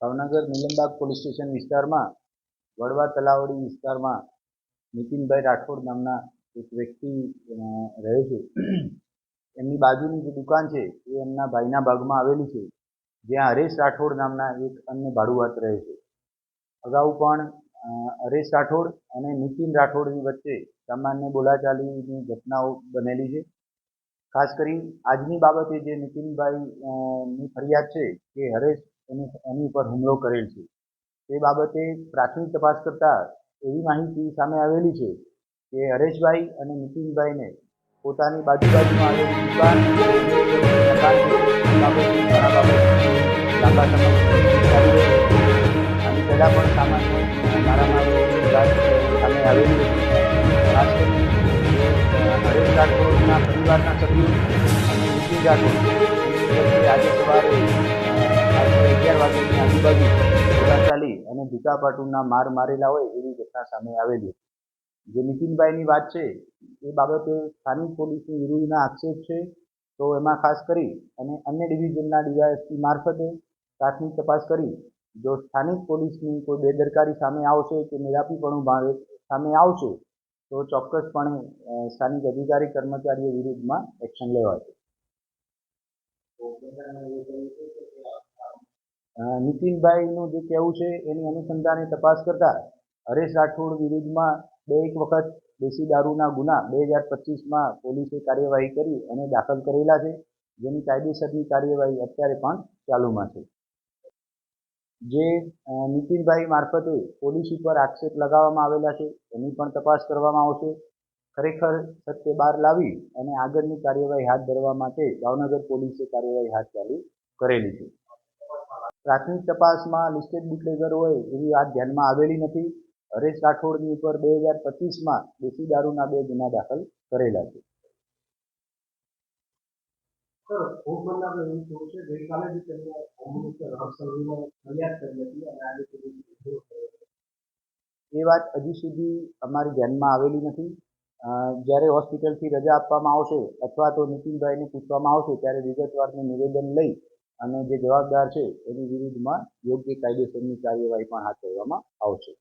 Bhavnagar Nilambag police station વિસ્તારમાં, વડવા તલાવડી વિસ્તારમાં નીતિનભાઈ રાઠોડ નામના એક વ્યક્તિ રહે છે. એમની બાજુની જે દુકાન છે, એ એમના ભાઈના ભાગમાં આવેલી છે, જ્યાં હરેશ રાઠોડ નામના એક અન્ય ભાડુઆત રહે છે. અગાઉ પણ હરેશ રાઠોડ અને નીતિન રાઠોડની વચ્ચે સામાન્ય બોલાચાલીની ઘટનાઓ બનેલી છે ખાસ કરી આજની બાબતે જે નીતિનભાઈની ફરિયાદ છે કે હરેશ એની એની ઉપર હુમલો કરેલ છે તે બાબતે પ્રાથમિક તપાસ કરતા એવી માહિતી સામે આવેલી છે કે હરેશભાઈ અને નીતિનભાઈને પોતાની બાજુ બાજુમાં આવેલી લાંબા. આની પહેલાં પણ સામાન્ય વાત સામે આવેલી ખાસ હરેશ રાઠોડના પરિવારના સભ્યો અને નીતિન રાઠોડ આજે સવારે અને ભીકાપાટુના માર મારેલા હોય એવી ઘટના સામે આવેલી. જે નીતિનભાઈની વાત છે, એ બાબતે સ્થાનિક પોલીસની વિરુદ્ધના આક્ષેપ છે. તો એમાં ખાસ કરી અને અન્ય ડિવિઝનના ડીવાયએસપી મારફતે પ્રાથમિક તપાસ કરી જો સ્થાનિક પોલીસની કોઈ બેદરકારી સામે આવશે કે મેળાપીપણું ભાવે સામે આવશે, તો ચોક્કસપણે સ્થાનિક અધિકારી કર્મચારીઓ વિરુદ્ધમાં એક્શન લેવાશે. નીતિનભાઈનું જે કહેવું છે, એની અનુસંધાને તપાસ કરતા હરેશ રાઠોડ વિરુદ્ધમાં બે એક વખત દેશી દારૂના ગુના બે હજાર પચીસમાં પોલીસે કાર્યવાહી કરી અને દાખલ કરેલા છે. જેની કાયદેસરની કાર્યવાહી અત્યારે પણ ચાલુમાં છે. જે નીતિનભાઈ મારફતે પોલીસ ઉપર આક્ષેપ લગાવવામાં આવેલા છે, એની પણ તપાસ કરવામાં આવશે. ખરેખર સત્ય બહાર લાવી અને આગળની કાર્યવાહી હાથ ધરવા માટે ભાવનગર પોલીસે કાર્યવાહી હાથ ચાલુ કરેલી છે. પ્રાથમિક તપાસમાં લિસ્ટેડ બુટલેગર હોય એવી વાત ધ્યાનમાં આવેલી નથી. હરેશ રાઠોડની ઉપર બે હજાર પચીસમાં દેશી દારૂના બે ગુના દાખલ કરેલા છે. સર ભોગ બનનારનું એવું કહેવું છે. ગઈકાલે જ તેમને હોમમિનિસ્ટર હર્ષ સંઘવીને ફરિયાદ કરી હતી અને આજે સુધી. એ વાત હજી સુધી અમારી ધ્યાનમાં આવેલી નથી. જ્યારે હોસ્પિટલથી રજા આપવામાં આવશે અથવા તો નીતિનભાઈને પૂછવામાં આવશે, ત્યારે વિગતવારનું નિવેદન લઈ અને જે જવાબદાર છે એની વિરુદ્ધમાં યોગ્ય કાયદેસરની કાર્યવાહી પણ હાથ ધરવામાં આવશે.